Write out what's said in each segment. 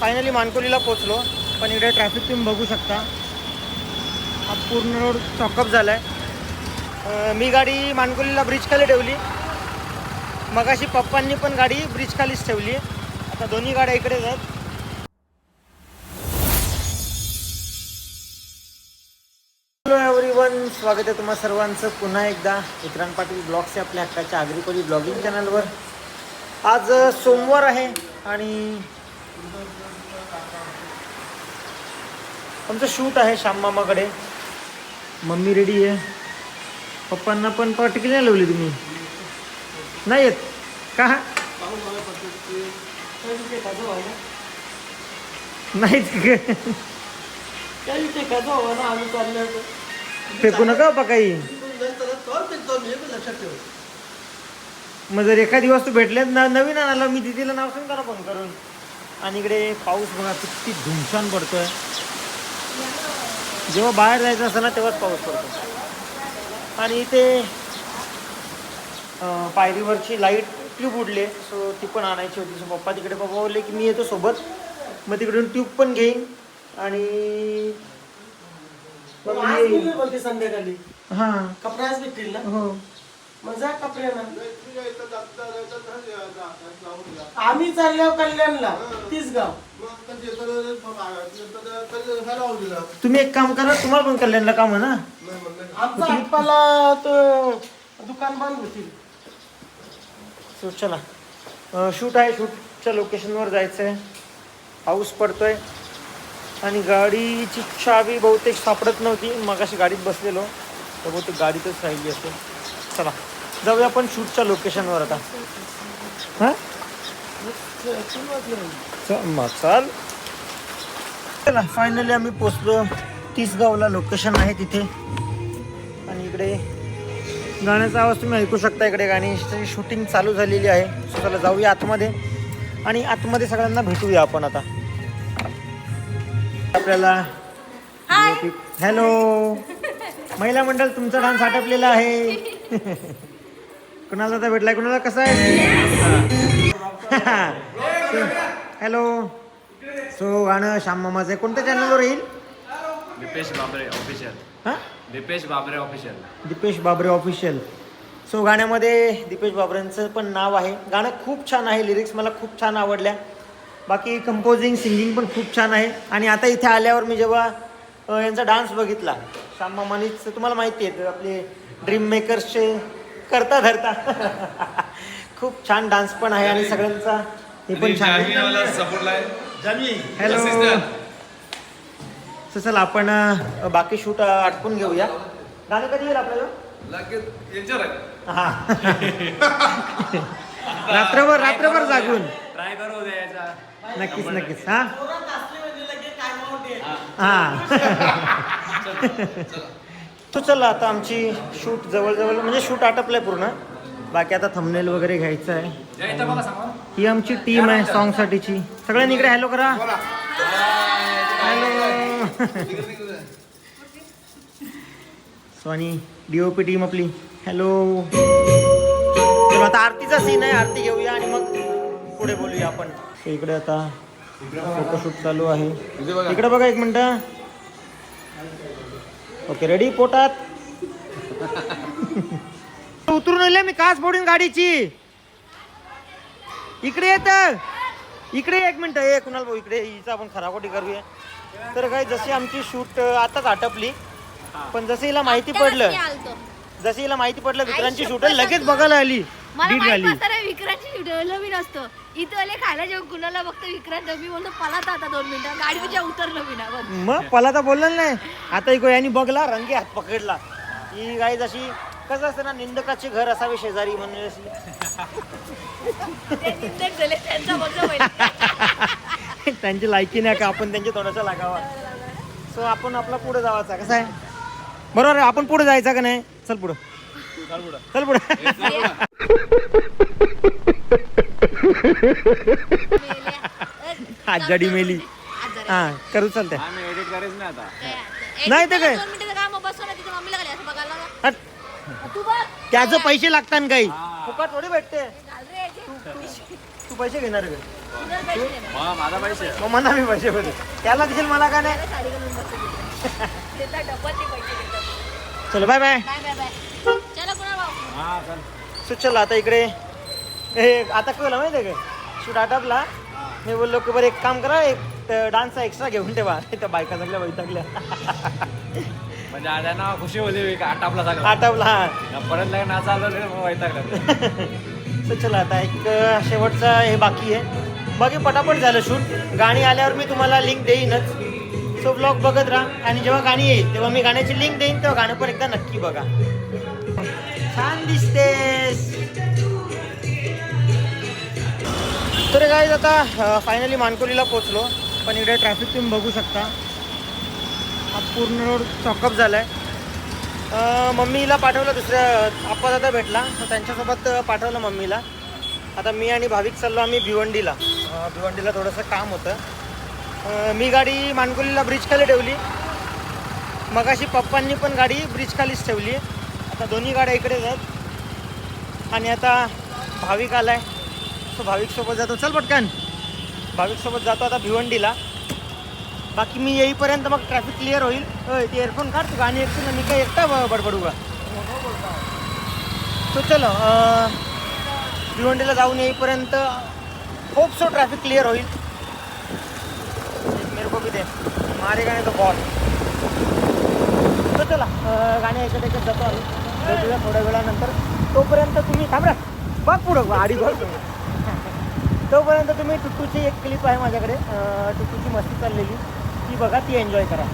Finally मानकोलीला पोचलो पण इकडे ट्रॅफिक तुम्ही बघू शकता. हा पूर्ण रोड चॉकअप झाला आहे मी गाडी मानकोलीला ब्रिजखाली ठेवली. मगाशी पप्पांनी पण गाडी ब्रिजखालीच ठेवली. आता दोन्ही गाड्या इकडेच आहेत. एव्हरीवन स्वागत आहे तुम्हा सर्वांचं पुन्हा एकदा. विक्रांत पाटील ब्लॉग्स आपल्या हक्काच्या आग्रिकोली ब्लॉगिंग चॅनलवर आज सोमवार आहे आणि आमचं शूट आहे श्याममामाकडे मम्मी रेडी आहे. पप्पांना पण पार्टी नाही लावली तुम्ही? नाही येत. का? नाही ते फेकू नका हो बा काही मग जर एखादी दिवस तू भेटले नवीन आणाला मी दिदीला नाव सांग करा फोन करून. आणि इकडे पाऊस बघा किती धुमशान पडतोय. जेव्हा बाहेर जायचं असतं ना तेव्हाच पाऊस पडतो. आणि इथे पायरीवरची लाइट ट्यूब उडली. सो ती पण आणायची होती. सो पप्पा तिकडे पप्पा बोलले की मी येतो सोबत. मग तिकडून ट्यूब पण घेईन. आणि संध्याकाळी. हा. कपड्याच भेटतील ना? हो. मग जा कपड्याना आम्ही चाललो कल्याणला तीस गाव. तुम्ही एक काम करा तुम्हाला पण कल्याणला काम आहे ना? आमचा आप्पाला तो दुकान बंद होतील. सो चला. शूट आहे शूटच्या लोकेशनवर जायचं आहे पाऊस पडतोय. आणि गाडीची चावी बहुतेक सापडत नव्हती. मग अशी गाडीत बसलेलो. तर बहुतेक गाडीतच राहिली असेल. चला. जाऊया आपण शूटच्या लोकेशनवर आता. हां? चाल चला. फायनली आम्ही पोचलो. तिसगावला लोकेशन आहे तिथे. आणि इकडे गाण्याचा आवाज तुम्ही ऐकू शकता इकडे. गाण्याची शूटिंग चालू झालेली आहे. सो चला जाऊया आतमध्ये. आणि आतमध्ये सगळ्यांना भेटूया आपण आता. आपल्याला हॅलो महिला मंडळ तुमचा डान्स आटपलेला आहे. कुणाला तर भेटलाय? कुणाला? कसा आहे? हॅलो सो गाणं श्याम मामाचं आहे. कोणत्या चॅनलवर येईल? दीपेश बाबरे ऑफिशियल हां? दीपेश बाबरे ऑफिशियल दीपेश बाबरे ऑफिशियल सो गाण्यामध्ये दीपेश बाबरेंचं पण नाव आहे. गाणं खूप छान आहे. लिरिक्स मला खूप छान आवडल्या. बाकी कंपोजिंग सिंगिंग पण खूप छान आहे. आणि आता इथे आल्यावर मी जेव्हा यांचा डान्स बघितला श्याम मामानीच तुम्हाला माहिती आहे आपले ड्रीम मेकर्सचे करता धरता. खूप छान डान्स पण आहे आणि सगळ्यांचा हे पण छान आहे. हॅलो सो चला आपण बाकी शूट आटपून घेऊया. गाणं कधी येईल आपल्याला? हा. रात्रभर रात्रभर जागून. ट्राय करू द्यायचा नक्कीच नक्कीच. हा. हा. तो चला आता आमची शूट जवळजवळ म्हणजे शूट आटपलंय पूर्ण. बाकी आता थंबनेल वगैरे घ्यायचं आहे. ही आमची टीम आहे सॉन्ग साठीची सगळ्यांनी इकडे हॅलो करा. हॅलो सोनी डीओपी टीम आपली. हॅलो आता आरतीचा सीन आहे. आरती घेऊया आणि मग पुढे बोलूया आपण. इकडे आता फोटोशूट चालू आहे. इकडे बघा एक मिनिट. ओके रेडी पोटात? उतरून आले मी काच फोडून गाडीची. इकडे येत इकडे एक मिनिट ए कुणाल भाऊ इकडे हिचा आपण खराकोटी करूया. तर काय जशी आमची शूट आताच आटपली पण जसं हिला माहिती पडलं जसं हिला माहिती पडलं विक्रांतची शूट लगेच बघायला आली. मला डीट माहीत झाली नसतं विक्रांतची व्हिडिओ मी नसतो. इथं आले खायला जेव्हा कुणाला बघतो विक्रांत मी बोलतो पलात आता दोन मिनिटं. गाडी तुझ्या उतरलं मी ना बघ. मग मला तर बोललं नाही. आता इको यांनी बघला रंगे हात पकडला. ही गाई जशी कसं असतं ना निंदकाचे घर असावे शेजारी म्हणून अशी. ते निंदक झाले त्यांचा बघतो पहिले. त्यांची लायकी नाही का? आपण त्यांच्या तोंडाचा लागावा. सो आपण आपला पुढे जावाचा कसं आहे? बरोबर आहे आपण पुढे जायचं का नाही? चल पुढं. चल पुढं. अ, आजाडी मेली. हा करू चालतंय. आम्ही एडिट करायचं नाही तर काय? त्याचं पैसे लागतात काही. फुकट थोडी भेटते. तू पैसे घेणार माझा पैसे. मग म्हणा मी पैसे होते त्याला दिसेल मला का नाही? चलो bye bye bye bye bye चला कुणा भाऊ. हा चल. सो चल आता इकडे. हे आता कळलं माहिती आहे का? शूट आटपला. मी बोललो की बरं एक काम करा एक डान्सचा एक्स्ट्रा घेऊन ठेवा. त्या बायका सगळ्या वैतागल्या म्हणजे आता ना खुशी होती आटापला सगळं? आटपला हा. परत लग्न नाचा आलं वैतागलं सो चला आता एक शेवटचं हे बाकी आहे. बाकी पटापट झालं शूट. गाणी आल्यावर मी तुम्हाला लिंक देईनच. सो ब्लॉग बघत राहा. आणि जेव्हा गाणी येईल तेव्हा मी गाण्याची लिंक देईन तेव्हा गाणं पण एकदा नक्की बघा. छान दिसतेस तर काय आता फायनली मानकोलीला पोचलो पण इकडे ट्रॅफिक तुम्ही बघू शकता. हा पूर्ण रोड चॉकअप झाला आहे मम्मीला पाठवलं दुसऱ्या आप्पा दादा भेटला. तर त्यांच्यासोबत पाठवलं मम्मीला. आता मी आणि भाविक चाललो आम्ही भिवंडीला. भिवंडीला थोडंसं काम होतं. मी गाडी मानकुलीला ब्रिजखाली ठेवली. मगाशी पप्पांनी पण गाडी ब्रिजखालीच ठेवली. आता दोन्ही गाड्या इकडेच आहेत आणि आता भाविक आलाय. तो भाविकसोबत जातो. चल पटकन. भाविकसोबत जातो आता भिवंडीला. बाकी मी येईपर्यंत मग ट्रॅफिक क्लिअर होईल. होय ते एअरफोन काढ तू गाणी ऐकतो ना. मी काय एकटा ब- बडबडू का? तो चलो भिवंडीला जाऊन येईपर्यंत होप सो ट्रॅफिक क्लिअर होईल. मेरे को भी दे मारे गाणे तो बॉल तो चला गाणे ऐकत ऐकत जातो आम्ही. भेटूया थोड्या वेळानंतर. तोपर्यंत तुम्ही थांबरा बघ पुढं गाडी बघ. तोपर्यंत तुम्ही टुट्टूची एक क्लिप आहे माझ्याकडे. टुट्टूची मस्ती चाललेली. ती बघा ती एन्जॉय करा.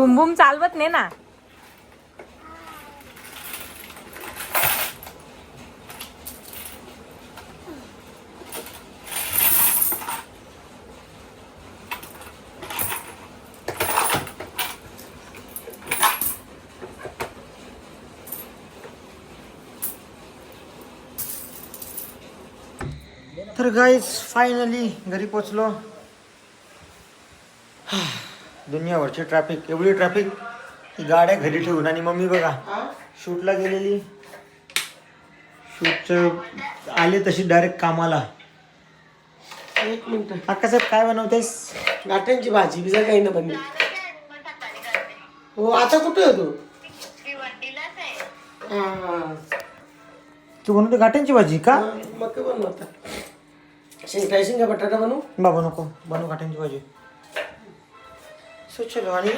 बुम बुम चालवत नाही ना. तर गाईज फायनली घरी पोचलो. दुनियावरची ट्रॅफिक एवढी ट्रॅफिक की गाड्या घरी ठेवून. आणि मम्मी बघा शूटला गेलेली. शूटचं आले तशी डायरेक्ट कामाला. एक मिनिट. अक्का साहेब काय बनवतेस गाठ्यांची भाजी बिजा काही ना बनली. हो आता कुठे होतो? हा. हा तू बनवते गाठ्यांची भाजी का? मग काय बनवता शेंगटाय शेंगा बटाटा बनवू? बाबा नको. बनव गाठ्यांची भाजी. सो चलो आणि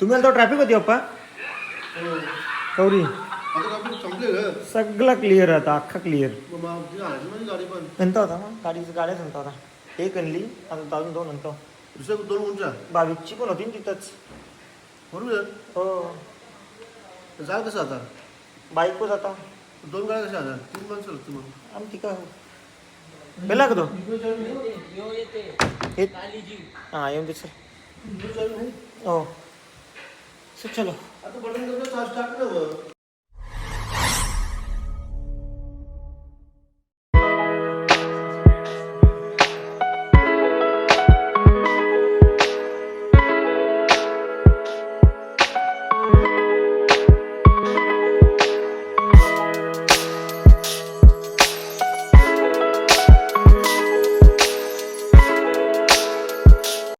तुम्ही आला ट्रॅफिक होती अप्पा? कौरी सगळं क्लिअर आता अख्खा क्लिअर नंतर होता ना गाडीची गाड्याच नंतर होता. एक आणली आता अजून दोन नंतर दुसऱ्या दोन कोणच्या? बावीसची पण होती ना तिथंच. बरोबर हो. जा कसं आता? बाईकच आता. दोन गाड्या कशा आता? तीन माणसं लागते मग. आम्ही तिका गेला का तो हे हां येऊन दे चल हो